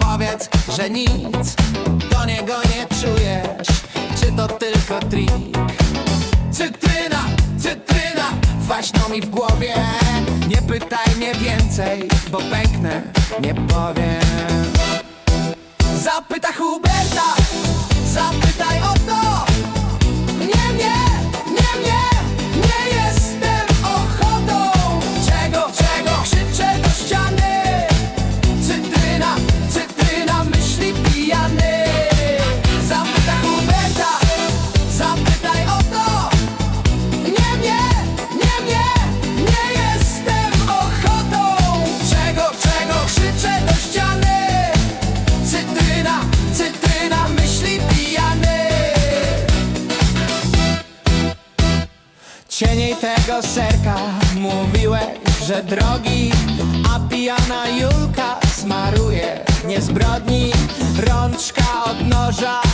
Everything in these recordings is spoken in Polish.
powiedz, że nic do niego nie czujesz. Czy to tylko trik? Cytryna, cytryna, kwaśno mi w głowie. Nie pytaj mnie więcej, bo pęknę, nie powiem. Zapyta Huberta, Cieniej tego serka. Mówiłeś, że drogi A pijana Julka smaruje nie zbrodni Rączka od noża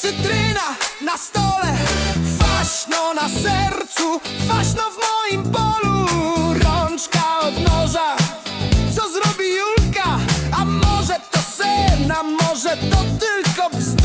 Cytryna na stole, faśno na sercu, faśno w moim polu. Rączka od noża, co zrobi Julka? A może to sen, a może to tylko bzdur.